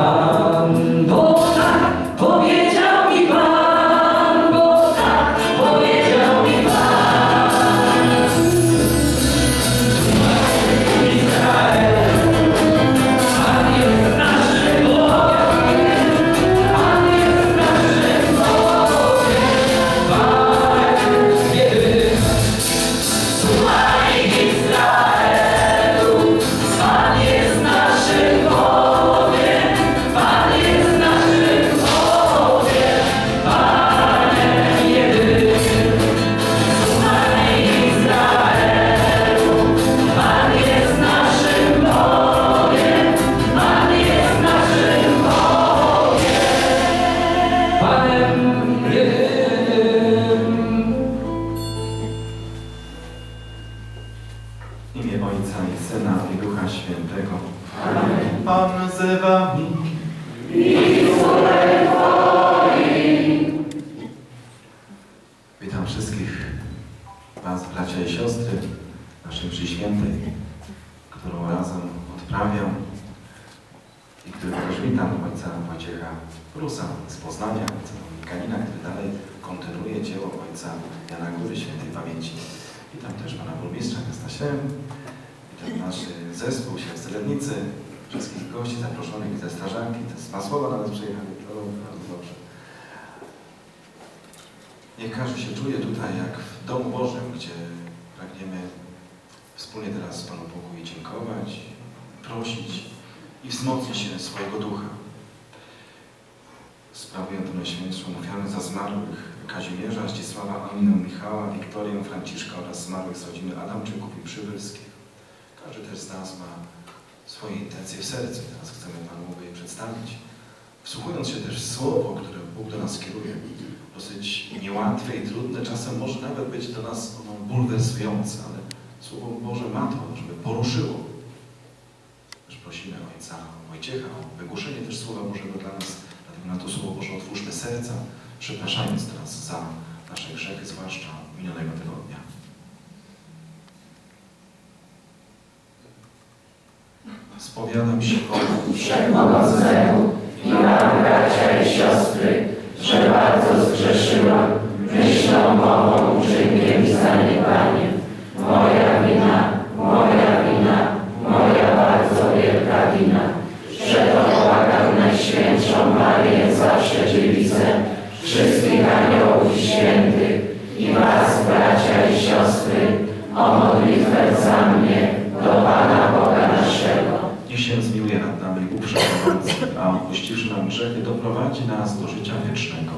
감사합니다. Witam wszystkich Was, bracia i siostry, naszej mszy świętej, którą razem odprawiam i których też witam ojca Wojciecha Prusa z Poznania, ojca Dominikanina, który dalej kontynuuje dzieło ojca Jana Góry Świętej Pamięci. Witam też pana burmistrza miasta witam nasz zespół Lednicy, wszystkich gości zaproszonych ze strażanki, z Masłowa nawet przyjechali, to bardzo dobrze. Niech każdy się czuje tutaj jak w domu Bożym, gdzie pragniemy wspólnie teraz Panu Bogu i dziękować, prosić i wzmocnić się swojego ducha. Sprawuję tę Najświętszą ofiarę za zmarłych Kazimierza, Zdzisława, Aminę, Michała, Wiktorię, Franciszka oraz zmarłych z rodziny Adamczyków i Przybylskich. Każdy też z nas ma swoje intencje w sercu. Teraz chcemy Panu Bogu je przedstawić. Wsłuchując się też Słowo, które Bóg do nas kieruje, dosyć niełatwe i trudne, czasem może nawet być do nas ono bulwersujące, ale Słowo Boże ma to, żeby poruszyło. Też prosimy Ojca Wojciecha o wygłoszenie też Słowa Bożego dla nas, dlatego na to Słowo Boże otwórzmy serca, przepraszając teraz za nasze grzechy, zwłaszcza minionego tygodnia. Spowiadam się Bogu, Wszechmogącemu życia wiecznego.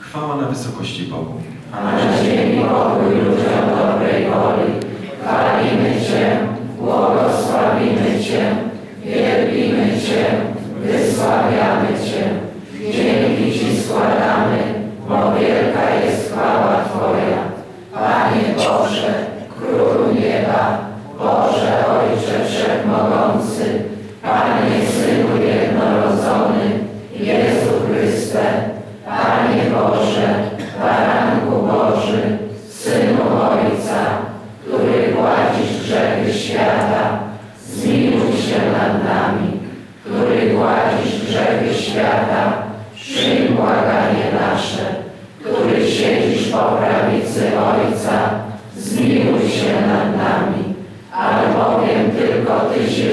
Chwała na wysokości Bogu. A na ziemi pokój ludziom dobrej woli. Chwalimy Cię, błogosławimy Cię, wielbimy Cię, wysławiamy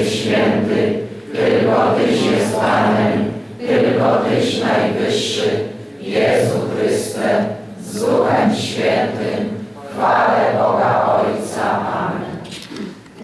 Święty, tylko Tyś jest Panem, tylko Tyś najwyższy, Jezu Chryste, z Duchem Świętym, chwalę